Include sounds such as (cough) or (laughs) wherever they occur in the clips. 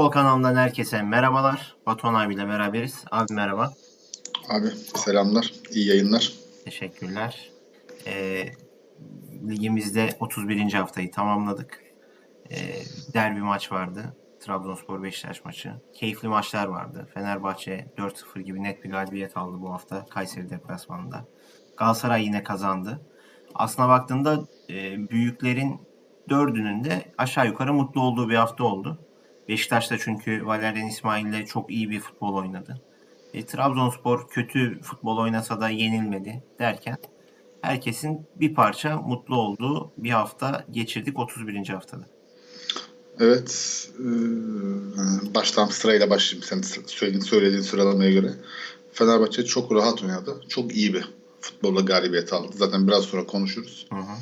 Futbol kanalından herkese merhabalar. Batuhan abiyle beraberiz. Abi merhaba. Abi selamlar, iyi yayınlar. Teşekkürler. Ee, ligimizde 31. haftayı tamamladık. Ee, derbi maç vardı. Trabzonspor Beşiktaş maçı. Keyifli maçlar vardı. Fenerbahçe 4-0 gibi net bir galibiyet aldı bu hafta Kayseri deplasmanında. Galatasaray yine kazandı. Aslına baktığında e, büyüklerin dördünün de aşağı yukarı mutlu olduğu bir hafta oldu. Beşiktaş da çünkü Valerian İsmail ile çok iyi bir futbol oynadı. E, Trabzonspor kötü futbol oynasa da yenilmedi derken herkesin bir parça mutlu olduğu bir hafta geçirdik 31. haftada. Evet, e, baştan sırayla başlayayım sen söylediğin, söylediğin sıralamaya göre. Fenerbahçe çok rahat oynadı. Çok iyi bir futbolla galibiyet aldı. Zaten biraz sonra konuşuruz. Hı hı.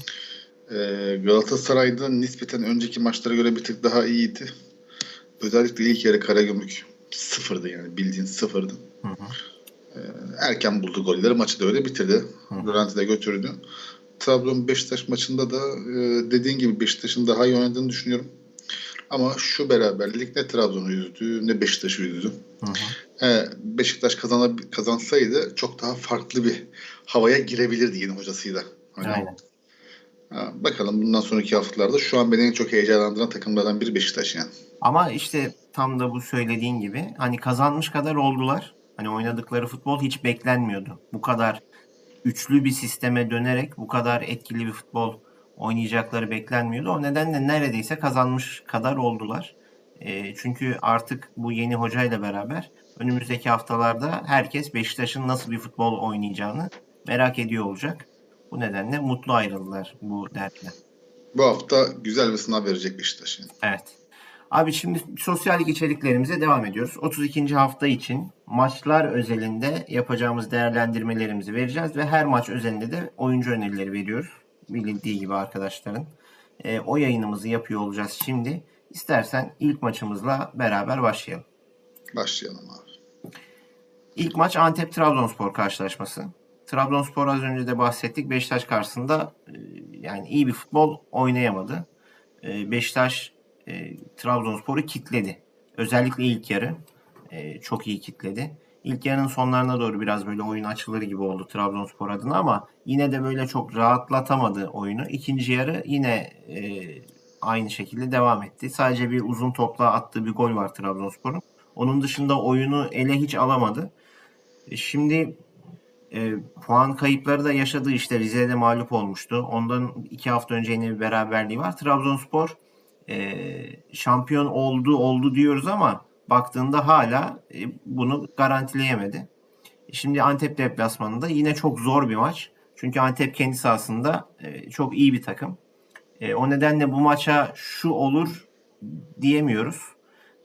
E, Galatasaray'da nispeten önceki maçlara göre bir tık daha iyiydi. Özellikle ilk yarı Karagümrük sıfırdı yani bildiğin sıfırdı. Hı hı. erken buldu golleri. Maçı da öyle bitirdi. Rölanti de götürdü. Trabzon Beşiktaş maçında da e, dediğin gibi Beşiktaş'ın daha iyi oynadığını düşünüyorum. Ama şu beraberlik ne Trabzon'u üzdü ne Beşiktaş'ı üzdü. Hı hı. He, Beşiktaş kazana, kazansaydı çok daha farklı bir havaya girebilirdi yeni hocasıyla. Hani, Aynen. Bakalım bundan sonraki haftalarda şu an beni en çok heyecanlandıran takımlardan biri Beşiktaş yani. Ama işte tam da bu söylediğin gibi hani kazanmış kadar oldular. Hani oynadıkları futbol hiç beklenmiyordu. Bu kadar üçlü bir sisteme dönerek bu kadar etkili bir futbol oynayacakları beklenmiyordu. O nedenle neredeyse kazanmış kadar oldular. E, çünkü artık bu yeni hocayla beraber önümüzdeki haftalarda herkes Beşiktaş'ın nasıl bir futbol oynayacağını merak ediyor olacak. Bu nedenle mutlu ayrıldılar bu derbiden. Bu hafta güzel bir sınav verecek Beşiktaş yani. Evet. Abi şimdi sosyal lig içeriklerimize devam ediyoruz. 32. hafta için maçlar özelinde yapacağımız değerlendirmelerimizi vereceğiz ve her maç özelinde de oyuncu önerileri veriyoruz. Bilindiği gibi arkadaşların. E, o yayınımızı yapıyor olacağız şimdi. İstersen ilk maçımızla beraber başlayalım. Başlayalım abi. İlk maç Antep-Trabzonspor karşılaşması. Trabzonspor az önce de bahsettik. Beşiktaş karşısında e, yani iyi bir futbol oynayamadı. E, Beşiktaş e, Trabzonspor'u kitledi. Özellikle ilk yarı çok iyi kitledi. İlk yarının sonlarına doğru biraz böyle oyun açılır gibi oldu Trabzonspor adına ama yine de böyle çok rahatlatamadı oyunu. İkinci yarı yine aynı şekilde devam etti. Sadece bir uzun topla attığı bir gol var Trabzonspor'un. Onun dışında oyunu ele hiç alamadı. Şimdi e, puan kayıpları da yaşadığı işte Rize'de mağlup olmuştu. Ondan iki hafta önce yine bir beraberliği var. Trabzonspor e, şampiyon oldu oldu diyoruz ama baktığında hala e, bunu garantileyemedi. Şimdi Antep deplasmanında yine çok zor bir maç. Çünkü Antep kendi sahasında e, çok iyi bir takım. E, o nedenle bu maça şu olur diyemiyoruz.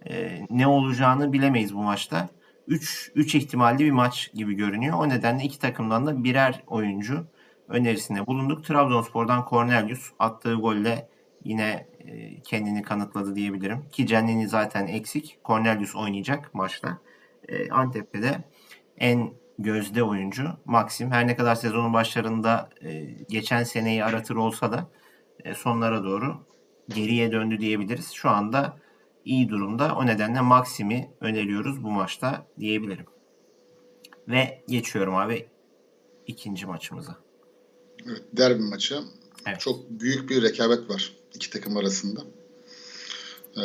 E, ne olacağını bilemeyiz bu maçta. 3 3 ihtimalli bir maç gibi görünüyor. O nedenle iki takımdan da birer oyuncu önerisinde bulunduk. Trabzonspor'dan Cornelius attığı golle yine e, kendini kanıtladı diyebilirim. Ki Cennini zaten eksik. Cornelius oynayacak maçta. E, Antep'te de en gözde oyuncu Maxim. Her ne kadar sezonun başlarında e, geçen seneyi aratır olsa da sonlara doğru geriye döndü diyebiliriz. Şu anda iyi durumda. O nedenle Maxim'i öneriyoruz bu maçta diyebilirim. Ve geçiyorum abi ikinci maçımıza. Evet, derbi maçı. Evet. Çok büyük bir rekabet var iki takım arasında. Ee,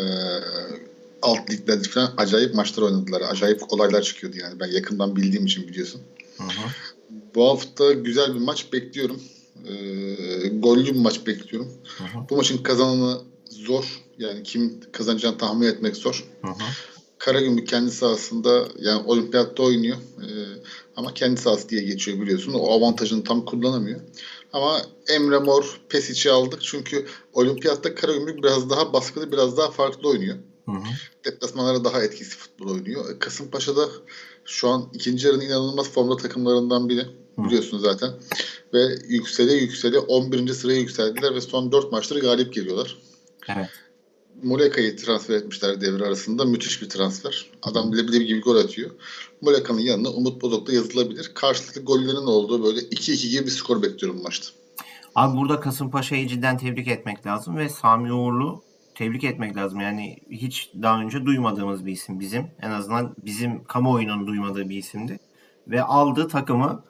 alt liglerde falan acayip maçlar oynadılar. Acayip olaylar çıkıyordu yani. Ben yakından bildiğim için biliyorsun. Hı hı. Bu hafta güzel bir maç bekliyorum. Ee, gollü bir maç bekliyorum. Hı hı. Bu maçın kazananı zor. Yani kim kazanacağını tahmin etmek zor. Hı hı. Karagümrük kendi sahasında yani olimpiyatta oynuyor. Ee, ama kendi sahası diye geçiyor biliyorsun. O avantajını tam kullanamıyor. Ama Emre Mor, Pesic'i aldık. Çünkü olimpiyatta Karagümrük biraz daha baskılı, biraz daha farklı oynuyor. Hı hı. Deplasmanlara daha etkisi futbol oynuyor. E, Kasımpaşa'da şu an ikinci yarının inanılmaz formda takımlarından biri. Biliyorsun zaten. Ve yüksele yüksele 11. sıraya yükseldiler ve son 4 maçları galip geliyorlar. Evet. Muleka'yı transfer etmişler devre arasında. Müthiş bir transfer. Adam bile bile gibi gol atıyor. Muleka'nın yanına Umut Bozok da yazılabilir. Karşılıklı gollerin olduğu böyle 2-2 gibi bir skor bekliyorum maçta. Abi burada Kasımpaşa'yı cidden tebrik etmek lazım ve Sami Uğurlu tebrik etmek lazım. Yani hiç daha önce duymadığımız bir isim bizim. En azından bizim kamuoyunun duymadığı bir isimdi. Ve aldığı takımı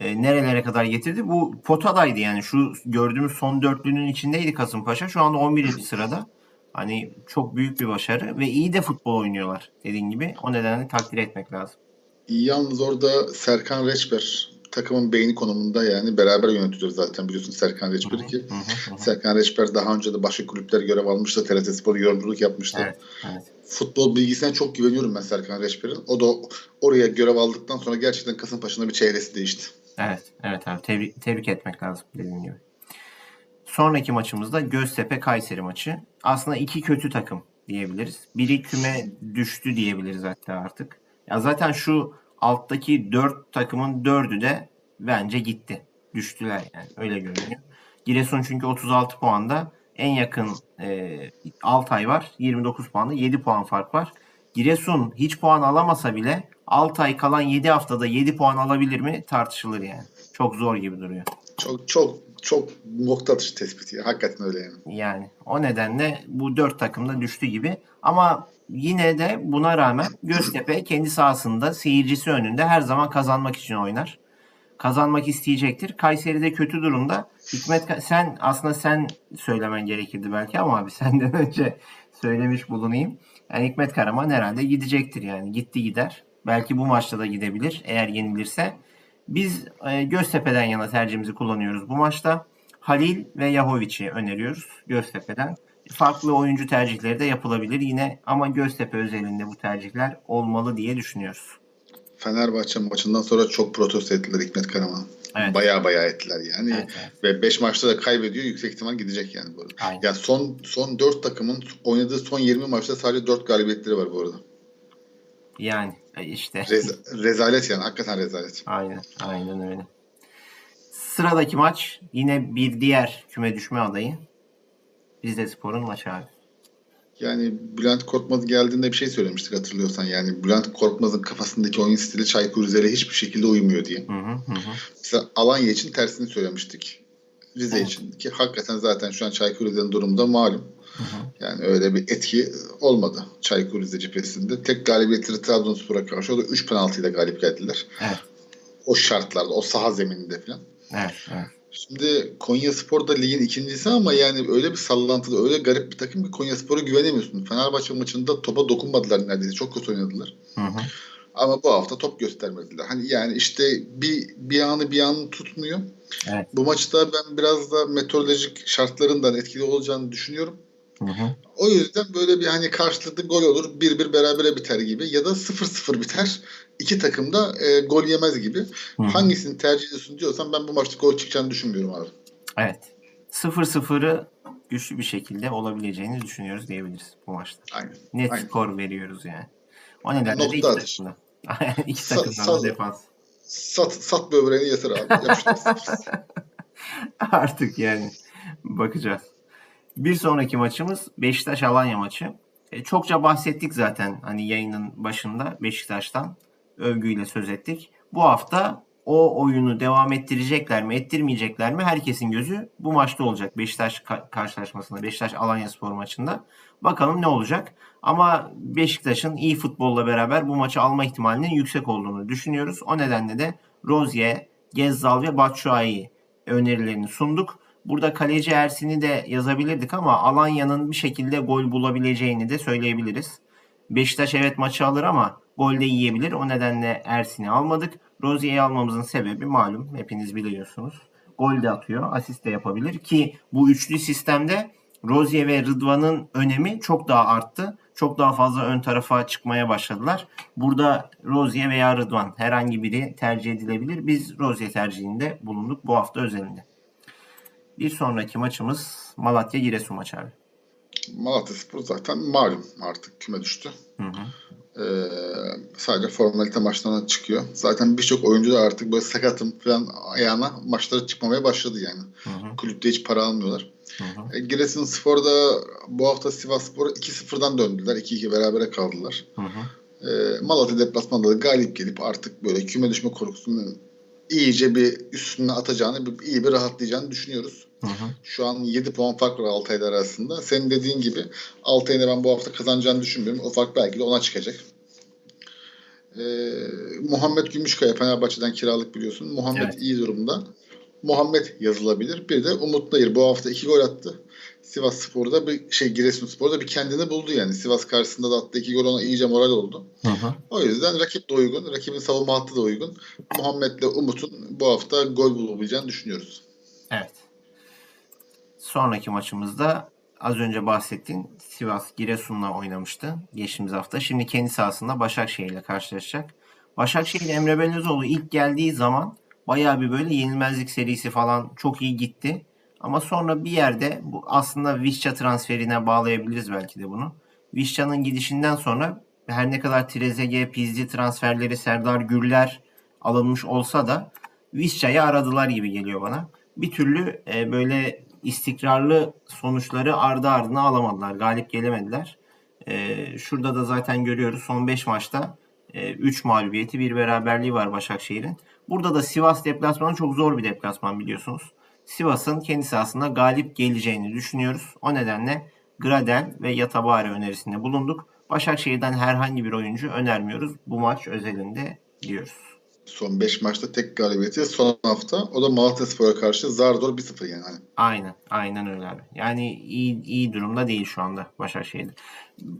e, nerelere kadar getirdi? Bu potadaydı yani. Şu gördüğümüz son dörtlünün içindeydi Kasımpaşa. Şu anda 11. sırada. Hani çok büyük bir başarı ve iyi de futbol oynuyorlar dediğin gibi. O nedenle takdir etmek lazım. Yalnız orada Serkan Reçber takımın beyni konumunda yani beraber yönetiyor zaten biliyorsun Serkan Reçber'i ki. Hı hı hı. Serkan Reçber daha önce de başka kulüpler görev almıştı. TRT Spor yorumculuk yapmıştı. Evet, evet. Futbol bilgisine çok güveniyorum ben Serkan Reçber'in. O da oraya görev aldıktan sonra gerçekten Kasımpaşa'nın bir çehresi değişti. Evet, evet abi. Tebrik, tebrik etmek lazım dediğim gibi. Sonraki maçımızda Göztepe Kayseri maçı. Aslında iki kötü takım diyebiliriz. Biri küme düştü diyebiliriz hatta artık. Ya zaten şu alttaki dört takımın dördü de bence gitti. Düştüler yani öyle görünüyor. Giresun çünkü 36 puanda. En yakın e, Altay var 29 puanda 7 puan fark var. Giresun hiç puan alamasa bile Altay kalan 7 haftada 7 puan alabilir mi tartışılır yani. Çok zor gibi duruyor. Çok çok çok nokta atışı tespiti. Hakikaten öyle yani. Yani o nedenle bu dört takım da düştü gibi. Ama yine de buna rağmen Göztepe kendi sahasında seyircisi önünde her zaman kazanmak için oynar. Kazanmak isteyecektir. Kayseri de kötü durumda. Hikmet sen aslında sen söylemen gerekirdi belki ama abi (laughs) senden önce söylemiş bulunayım. Yani Hikmet Karaman herhalde gidecektir yani. Gitti gider. Belki bu maçta da gidebilir eğer yenilirse. Biz e, Göztepe'den yana tercihimizi kullanıyoruz bu maçta. Halil ve Yahovic'i öneriyoruz Göztepe'den. Farklı oyuncu tercihleri de yapılabilir yine ama Göztepe özelinde bu tercihler olmalı diye düşünüyoruz. Fenerbahçe maçından sonra çok protesto ettiler Hikmet Karaman. Evet. Bayağı bayağı ettiler yani. Evet, evet. Ve 5 maçta da kaybediyor. Yüksek ihtimal gidecek yani bu arada. Aynen. Ya son son 4 takımın oynadığı son 20 maçta sadece 4 galibiyetleri var bu arada. Yani e, işte Rez- rezalet yani. Hakikaten rezalet. aynen aynen öyle. Sıradaki maç yine bir diğer küme düşme adayı. Bizde Spor'un maçı abi. Yani Bülent Korkmaz geldiğinde bir şey söylemiştik hatırlıyorsan. Yani Bülent Korkmaz'ın kafasındaki oyun stili Çaykur Rize'yle hiçbir şekilde uymuyor diye. Hı hı hı. hı. Mesela Alanya için tersini söylemiştik. Rize Evet. için ki hakikaten zaten şu an Çaykur Rize'nin durumu da malum. Hı hı. Yani öyle bir etki olmadı Çaykur Rize cephesinde. Tek galibiyetleri Trabzonspor'a karşı o da 3 penaltıyla galip geldiler. Evet. O şartlarda, o saha zemininde falan. Evet. evet. Şimdi Konya Spor da ligin ikincisi ama yani öyle bir sallantıda, öyle garip bir takım ki Konya Spor'a güvenemiyorsun. Fenerbahçe maçında topa dokunmadılar neredeyse. Çok kötü oynadılar. Hı hı. Ama bu hafta top göstermediler. Hani yani işte bir bir anı bir anı tutmuyor. Evet. Bu maçta ben biraz da meteorolojik şartlarından etkili olacağını düşünüyorum. Hı hı. O yüzden böyle bir hani karşılıklı gol olur. 1-1 berabere biter gibi ya da 0-0 biter. İki takım da e, gol yemez gibi. Hı hı. Hangisini tercih ediyorsun diyorsan ben bu maçta gol çıkacağını düşünmüyorum abi. Evet. 0-0'ı güçlü bir şekilde olabileceğini düşünüyoruz diyebiliriz bu maçta. Aynen. Net Aynen. skor veriyoruz yani. O nedenle de Nokta iki atış. takımdan. (laughs) iki Sa- takımdan sa- da defans. Sat, sat böbreğini yatır abi. (laughs) Artık yani bakacağız. Bir sonraki maçımız Beşiktaş Alanya maçı. E, çokça bahsettik zaten hani yayının başında Beşiktaş'tan övgüyle söz ettik. Bu hafta o oyunu devam ettirecekler mi, ettirmeyecekler mi? Herkesin gözü bu maçta olacak. Beşiktaş ka- karşılaşmasında, Beşiktaş Alanya Spor maçında. Bakalım ne olacak? Ama Beşiktaş'ın iyi futbolla beraber bu maçı alma ihtimalinin yüksek olduğunu düşünüyoruz. O nedenle de Rozier, Gezzal ve Batshuayi önerilerini sunduk. Burada kaleci Ersin'i de yazabilirdik ama Alanya'nın bir şekilde gol bulabileceğini de söyleyebiliriz. Beşiktaş evet maçı alır ama gol de yiyebilir. O nedenle Ersin'i almadık. Rozier'i almamızın sebebi malum. Hepiniz biliyorsunuz. Gol de atıyor. Asist de yapabilir. Ki bu üçlü sistemde Rozier ve Rıdvan'ın önemi çok daha arttı. Çok daha fazla ön tarafa çıkmaya başladılar. Burada Rozier veya Rıdvan herhangi biri tercih edilebilir. Biz Rozier tercihinde bulunduk bu hafta özelinde. Bir sonraki maçımız Malatya Giresun maçı abi. Malatya Spor zaten malum artık küme düştü. Hı hı. Ee, sadece formalite maçlarına çıkıyor. Zaten birçok oyuncu da artık böyle sakatım falan ayağına maçlara çıkmamaya başladı yani. Hı hı. Kulüpte hiç para almıyorlar. Hı hı. E, Giresunspor'da bu hafta Sivasspor 2-0'dan döndüler. 2-2 berabere kaldılar. Hı hı. E, Malatya deplasmanda da galip gelip artık böyle küme düşme korkusunu iyice bir üstüne atacağını, bir, iyi bir rahatlayacağını düşünüyoruz. Hı hı. Şu an 7 puan fark var Altay'la arasında. Senin dediğin gibi Altay'ın da ben bu hafta kazanacağını düşünmüyorum. O fark belki de ona çıkacak. Ee, Muhammed Gümüşkaya Fenerbahçe'den kiralık biliyorsun. Muhammed Evet. iyi durumda. Muhammed yazılabilir. Bir de Umut Nayır bu hafta iki gol attı. Sivas Spor'da bir şey Giresun Spor'da bir kendini buldu yani. Sivas karşısında da attığı iki gol ona iyice moral oldu. Hı hı. O yüzden rakip de uygun. Rakibin savunma hattı da uygun. Muhammed'le Umut'un bu hafta gol bulabileceğini düşünüyoruz. Evet. Sonraki maçımızda az önce bahsettiğin Sivas Giresun'la oynamıştı geçtiğimiz hafta. Şimdi kendi sahasında Başakşehir ile karşılaşacak. Başakşehir Emre Belözoğlu ilk geldiği zaman bayağı bir böyle yenilmezlik serisi falan çok iyi gitti. Ama sonra bir yerde bu aslında Vişça transferine bağlayabiliriz belki de bunu. Vişça'nın gidişinden sonra her ne kadar Trezeguet, Pizzi transferleri, Serdar Gürler alınmış olsa da Vişça'yı aradılar gibi geliyor bana. Bir türlü e, böyle istikrarlı sonuçları ardı ardına alamadılar. Galip gelemediler. E, şurada da zaten görüyoruz son 5 maçta 3 mağlubiyeti bir beraberliği var Başakşehir'in. Burada da Sivas deplasmanı çok zor bir deplasman biliyorsunuz. Sivas'ın kendi sahasında galip geleceğini düşünüyoruz. O nedenle Gradel ve Yatabari önerisinde bulunduk. Başakşehir'den herhangi bir oyuncu önermiyoruz. Bu maç özelinde diyoruz. Son 5 maçta tek galibiyeti son hafta. O da Malatyaspor'a karşı zar zor 1-0 yani. Aynen. Aynen öyle abi. Yani iyi, iyi durumda değil şu anda Başakşehir'de.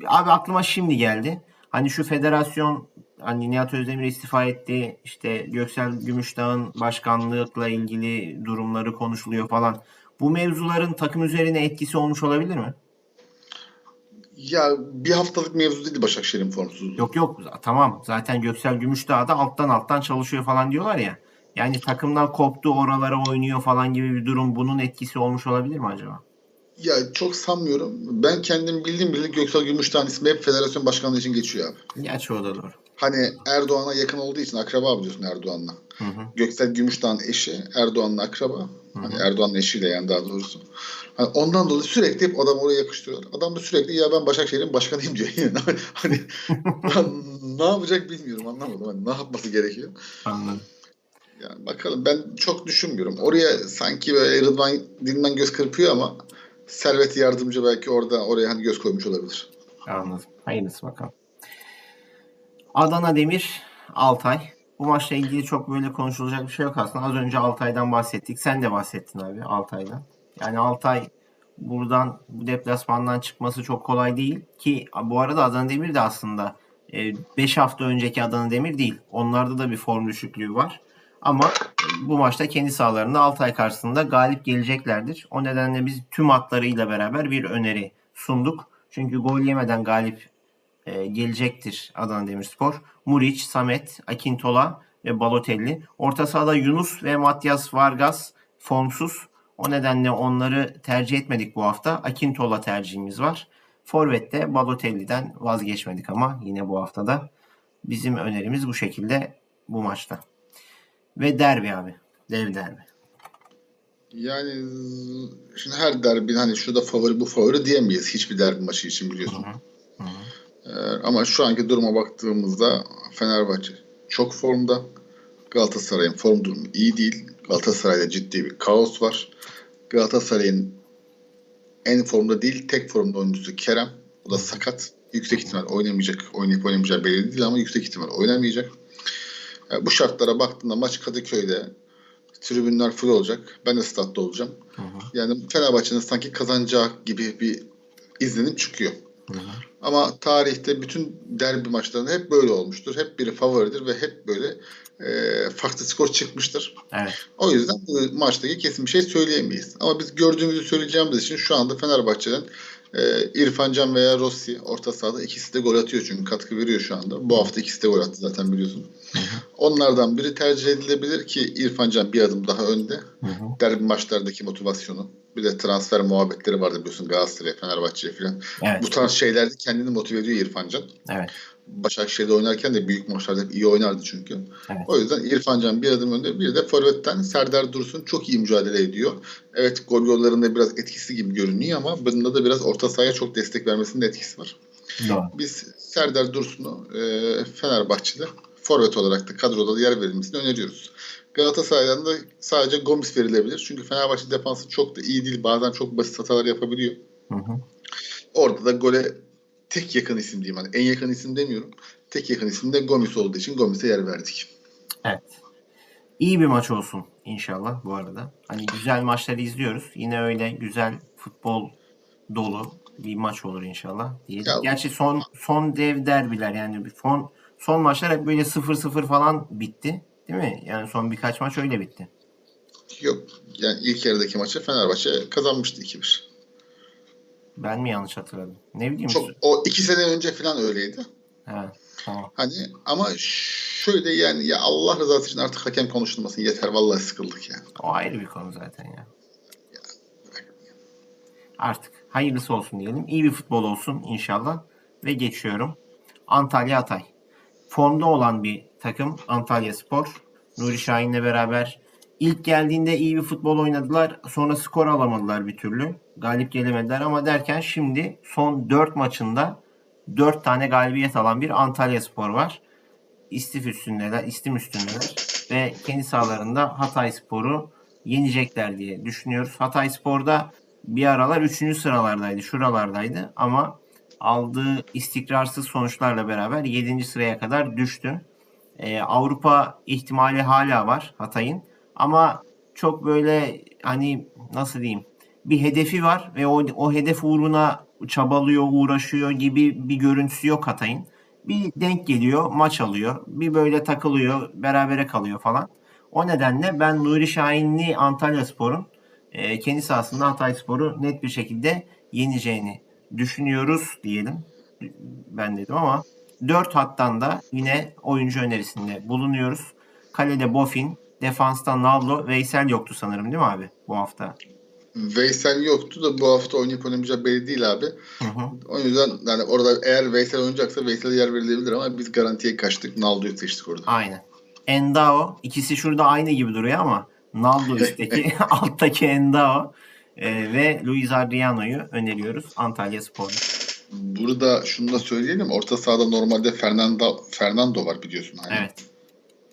Abi aklıma şimdi geldi. Hani şu federasyon hani Nihat Özdemir istifa etti. İşte Göksel Gümüşdağ'ın başkanlıkla ilgili durumları konuşuluyor falan. Bu mevzuların takım üzerine etkisi olmuş olabilir mi? Ya bir haftalık mevzu değil Başakşehir'in formsuzluğu. Yok yok tamam zaten Göksel Gümüşdağ da alttan alttan çalışıyor falan diyorlar ya. Yani takımdan koptu oralara oynuyor falan gibi bir durum bunun etkisi olmuş olabilir mi acaba? Ya çok sanmıyorum. Ben kendim bildiğim bildiğim Göksel Gümüştağ'ın ismi hep federasyon başkanlığı için geçiyor abi. Gerçi o da doğru. Hani Erdoğan'a yakın olduğu için akraba biliyorsun Erdoğan'la. Hı hı. Göksel Gümüşdağ'ın eşi Erdoğan'la akraba. Hani Erdoğan'ın eşiyle yani daha doğrusu. Hani ondan dolayı sürekli hep adam oraya yakıştırıyorlar. Adam da sürekli ya ben Başakşehir'in başkanıyım diyor. (laughs) Yani hani ne yapacak bilmiyorum anlamadım. Hani ne yapması gerekiyor. Anladım. Yani bakalım ben çok düşünmüyorum. Oraya sanki böyle Rıdvan Dilmen göz kırpıyor ama Servet yardımcı belki orada oraya hani göz koymuş olabilir. Anladım. Hayırlısı bakalım. Adana Demir, Altay. Bu maçla ilgili çok böyle konuşulacak bir şey yok aslında. Az önce Altay'dan bahsettik. Sen de bahsettin abi Altay'dan. Yani Altay buradan bu deplasmandan çıkması çok kolay değil ki bu arada Adana Demir de aslında 5 hafta önceki Adana Demir değil. Onlarda da bir form düşüklüğü var. Ama e, bu maçta kendi sahalarında Altay karşısında galip geleceklerdir. O nedenle biz tüm hatlarıyla beraber bir öneri sunduk. Çünkü gol yemeden galip e, gelecektir Adana Demirspor. Muriç, Samet, Akintola ve Balotelli. Orta sahada Yunus ve Matias Vargas formsuz. O nedenle onları tercih etmedik bu hafta. Akintola tercihimiz var. Forvet'te Balotelli'den vazgeçmedik ama yine bu haftada bizim önerimiz bu şekilde bu maçta. Ve derbi abi. Dev derbi. Yani şimdi her derbi hani şurada favori bu favori diyemeyiz hiçbir derbi maçı için biliyorsun. Hı hı. Ee, ama şu anki duruma baktığımızda Fenerbahçe çok formda. Galatasaray'ın form durumu iyi değil. Galatasaray'da ciddi bir kaos var. Galatasaray'ın en formda değil tek formda oyuncusu Kerem. O da sakat. Yüksek ihtimal oynamayacak. Oynayıp oynamayacağı belli değil ama yüksek ihtimal oynamayacak. Yani bu şartlara baktığında maç Kadıköy'de tribünler full olacak. Ben de statta olacağım. Hı hı. Yani Fenerbahçe'nin sanki kazanacağı gibi bir izlenim çıkıyor. Hı hı. Ama tarihte bütün derbi maçlarında hep böyle olmuştur. Hep biri favoridir ve hep böyle e, farklı skor çıkmıştır. Evet. O yüzden bu maçtaki kesin bir şey söyleyemeyiz. Ama biz gördüğümüzü söyleyeceğimiz için şu anda Fenerbahçe'nin e, İrfan Can veya Rossi orta sahada ikisi de gol atıyor çünkü katkı veriyor şu anda. Bu hafta ikisi de gol attı zaten biliyorsun. (laughs) Onlardan biri tercih edilebilir ki İrfan Can bir adım daha önde. Derbi maçlardaki motivasyonu. Bir de transfer muhabbetleri vardı biliyorsun Galatasaray'a, Fenerbahçe'ye falan. Evet. Bu tarz şeylerde kendini motive ediyor İrfan Can. Evet. Başakşehir'de oynarken de büyük maçlarda hep iyi oynardı çünkü. Evet. O yüzden İrfan Can bir adım önde. Bir de Forvet'ten Serdar Dursun çok iyi mücadele ediyor. Evet gol yollarında biraz etkisi gibi görünüyor ama bunda da biraz orta sahaya çok destek vermesinin de etkisi var. Doğru. Biz Serdar Dursun'u e, Fenerbahçe'de forvet olarak da kadroda da yer verilmesini öneriyoruz. Galatasaray'dan da sadece Gomis verilebilir. Çünkü Fenerbahçe defansı çok da iyi değil. Bazen çok basit hatalar yapabiliyor. Hı hı. Orada da gole tek yakın isim diyeyim. Hani en yakın isim demiyorum. Tek yakın isim de Gomis olduğu için Gomis'e yer verdik. Evet. İyi bir maç olsun inşallah bu arada. Hani güzel maçları izliyoruz. Yine öyle güzel futbol dolu bir maç olur inşallah. Ya- Gerçi son son dev derbiler yani son son maçlar hep böyle 0-0 falan bitti. Değil mi? Yani son birkaç maç öyle bitti. Yok yani ilk yarıdaki maçı Fenerbahçe kazanmıştı 2-1. Ben mi yanlış hatırladım? Ne bileyim. Çok o iki sene önce falan öyleydi. Ha, tamam. Hani ama şöyle yani ya Allah rızası için artık hakem konuşulmasın yeter vallahi sıkıldık yani. O ayrı bir konu zaten ya. Artık hayırlısı olsun diyelim. İyi bir futbol olsun inşallah. Ve geçiyorum. Antalya Hatay. Formda olan bir takım Antalya Spor. Nuri Şahin'le beraber ilk geldiğinde iyi bir futbol oynadılar. Sonra skor alamadılar bir türlü. Galip gelemediler ama derken şimdi son 4 maçında 4 tane galibiyet alan bir Antalya Spor var. İstif üstündeler, istim üstündeler ve kendi sahalarında Hatay Spor'u yenecekler diye düşünüyoruz. Hatay Spor'da bir aralar 3. sıralardaydı, şuralardaydı ama aldığı istikrarsız sonuçlarla beraber 7. sıraya kadar düştü. Ee, Avrupa ihtimali hala var Hatay'ın ama çok böyle hani nasıl diyeyim bir hedefi var ve o, o hedef uğruna çabalıyor, uğraşıyor gibi bir görüntüsü yok Hatay'ın. Bir denk geliyor, maç alıyor. Bir böyle takılıyor, berabere kalıyor falan. O nedenle ben Nuri Şahinli Antalya Spor'un e, kendi sahasında Hatay Spor'u net bir şekilde yeneceğini düşünüyoruz diyelim. Ben dedim ama 4 hattan da yine oyuncu önerisinde bulunuyoruz. Kalede Bofin, defansta Naldo, Veysel yoktu sanırım değil mi abi bu hafta? Veysel yoktu da bu hafta oynayıp oynamayacağı belli değil abi. Hı hı. O yüzden yani orada eğer Veysel oynayacaksa Veysel'e yer verilebilir ama biz garantiye kaçtık. Naldo'yu seçtik orada. Aynen. Endao. ikisi şurada aynı gibi duruyor ama Naldo (laughs) üstteki, (laughs) alttaki Endao e, ve Luis Adriano'yu öneriyoruz Antalya Spor'da. Burada şunu da söyleyelim. Orta sahada normalde Fernando Fernando var biliyorsun. Hani. Evet.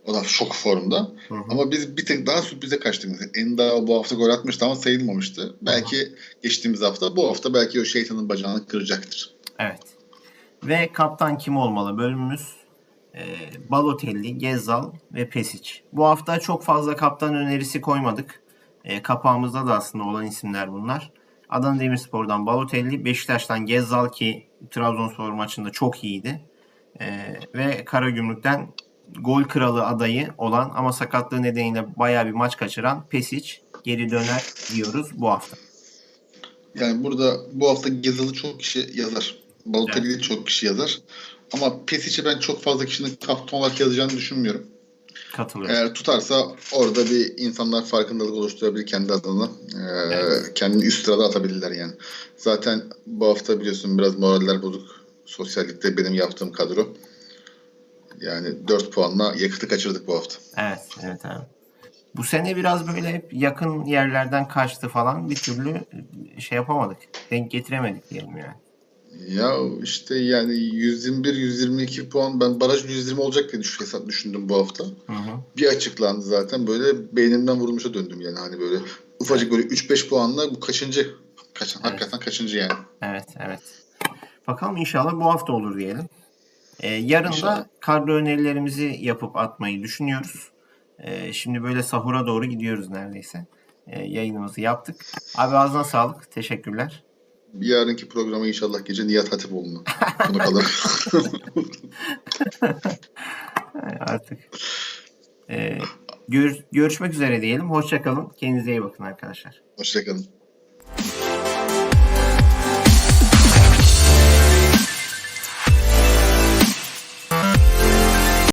O da çok formda. Hı hı. Ama biz bir tek daha sürprize kaçtık. Enda bu hafta gol atmıştı ama sayılmamıştı. Belki geçtiğimiz hafta bu hafta belki o şeytanın bacağını kıracaktır. Evet. Ve kaptan kim olmalı bölümümüz e, Balotelli, Gezzal ve Pesic. Bu hafta çok fazla kaptan önerisi koymadık. E, kapağımızda da aslında olan isimler bunlar. Adana Demirspor'dan Balotelli, Beşiktaş'tan Gezzal ki Trabzonspor maçında çok iyiydi. E, ve Karagümrük'ten gol kralı adayı olan ama sakatlığı nedeniyle bayağı bir maç kaçıran Pesic geri döner diyoruz bu hafta. Yani burada bu hafta Gezal'ı çok kişi yazar. Balotelli'yi çok kişi yazar. Ama Pesic'i ben çok fazla kişinin kaptan olarak yazacağını düşünmüyorum. Katılıyorum. Eğer tutarsa orada bir insanlar farkındalık oluşturabilir kendi adına. Ee, Evet. Kendini üst sırada atabilirler yani. Zaten bu hafta biliyorsun biraz moraller bozuk. Sosyallikte benim yaptığım kadro. Yani 4 puanla yakıtı kaçırdık bu hafta. Evet, evet abi. Bu sene biraz böyle hep yakın yerlerden kaçtı falan bir türlü şey yapamadık. Denk getiremedik diyelim yani. Ya işte yani 121-122 puan ben baraj 120 olacak diye düş, hesap düşündüm bu hafta. Hı hı. Bir açıklandı zaten böyle beynimden vurmuşa döndüm yani hani böyle ufacık böyle 3-5 puanla bu kaçıncı? Kaç, Hakikaten kaçıncı yani. Evet, evet. Bakalım inşallah bu hafta olur diyelim. Ee, yarın da kadro önerilerimizi yapıp atmayı düşünüyoruz. Ee, şimdi böyle sahura doğru gidiyoruz neredeyse. Ee, yayınımızı yaptık. Abi ağzına sağlık. Teşekkürler. Yarınki programa inşallah gece Nihat Hatipoğlu'na (laughs) konuk alırım. (laughs) Artık. Ee, gör- görüşmek üzere diyelim. Hoşçakalın. Kendinize iyi bakın arkadaşlar. Hoşçakalın.